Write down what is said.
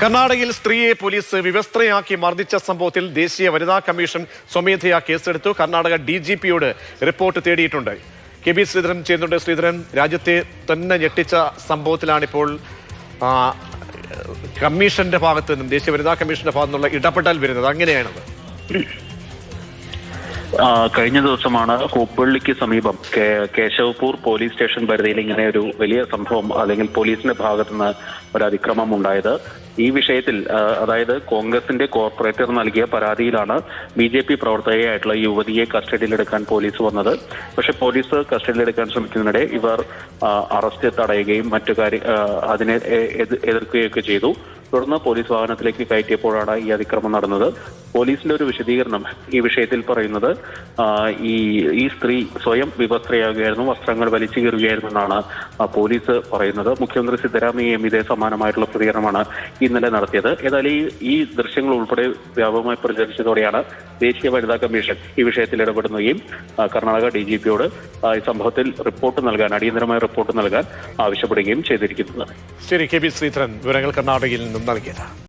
കർണാടകയിൽ സ്ത്രീയെ പോലീസ് വിവസ്ത്രയാക്കി മർദ്ദിച്ച സംഭവത്തിൽ ദേശീയ വനിതാ കമ്മീഷൻ സ്വമേധയാ കേസെടുത്തു. കർണാടക ഡി ജി പിയോട് റിപ്പോർട്ട് തേടിയിട്ടുണ്ട്. കെ ബി ശ്രീധരൻ ചെയ്യുന്നുണ്ട്. ശ്രീധരൻ രാജ്യത്തെ തന്നെ ഞെട്ടിച്ച സംഭവത്തിലാണിപ്പോൾ കമ്മീഷന്റെ ഭാഗത്ത് നിന്നും ദേശീയ വനിതാ കമ്മീഷന്റെ ഭാഗത്തു നിന്നുള്ള ഇടപെടൽ വരുന്നത്. അങ്ങനെയാണത്. കഴിഞ്ഞ ദിവസമാണ് കൂപ്പള്ളിക്ക് സമീപം കേശവപൂർ പോലീസ് സ്റ്റേഷൻ പരിധിയിൽ ഇങ്ങനെ ഒരു വലിയ സംഭവം അല്ലെങ്കിൽ പോലീസിന്റെ ഭാഗത്തുനിന്ന് ഒരു അതിക്രമം ഉണ്ടായത്. ഈ വിഷയത്തിൽ അതായത് കോൺഗ്രസിന്റെ കോർപ്പറേറ്റർ നൽകിയ പരാതിയിലാണ് ബി ജെ പി പ്രവർത്തകയായിട്ടുള്ള യുവതിയെ കസ്റ്റഡിയിലെടുക്കാൻ പോലീസ് വന്നത്. പക്ഷെ പോലീസ് കസ്റ്റഡിയിലെടുക്കാൻ ശ്രമിക്കുന്നതിനിടെ ഇവർ അറസ്റ്റ് തടയുകയും മറ്റു കാര്യ അതിനെ എതിർക്കുകയൊക്കെ ചെയ്തു. തുടർന്ന് പോലീസ് വാഹനത്തിലേക്ക് കയറ്റിയപ്പോഴാണ് ഈ അതിക്രമം നടന്നത്. പോലീസിന്റെ ഒരു വിശദീകരണം ഈ വിഷയത്തിൽ പറയുന്നത് ഈ ഈ സ്ത്രീ സ്വയം വിവസ്ത്രയാകുകയായിരുന്നു വസ്ത്രങ്ങൾ വലിച്ചു കീറുകയായിരുന്നു എന്നാണ് പോലീസ് പറയുന്നത്. മുഖ്യമന്ത്രി സിദ്ധരാമയ്യയും ഇതേ സമാനമായിട്ടുള്ള പ്രതികരണമാണ് ഇന്നലെ നടത്തിയത്. ഏതായാലും ഈ ഈ ദൃശ്യങ്ങൾ ഉൾപ്പെടെ വ്യാപകമായി പ്രചരിച്ചതോടെയാണ് ദേശീയ വനിതാ കമ്മീഷൻ ഈ വിഷയത്തിൽ ഇടപെടുകയും കർണാടക ഡി ജി പിയോട് ഈ സംഭവത്തിൽ റിപ്പോർട്ട് നൽകാൻ അടിയന്തരമായ റിപ്പോർട്ട് നൽകാൻ ആവശ്യപ്പെടുകയും ചെയ്തിരിക്കുന്നത്. ശരി കെ പി ശ്രീധരൻ വിവരങ്ങൾ കർണാടകയിൽ നിന്നും നൽകിയത്.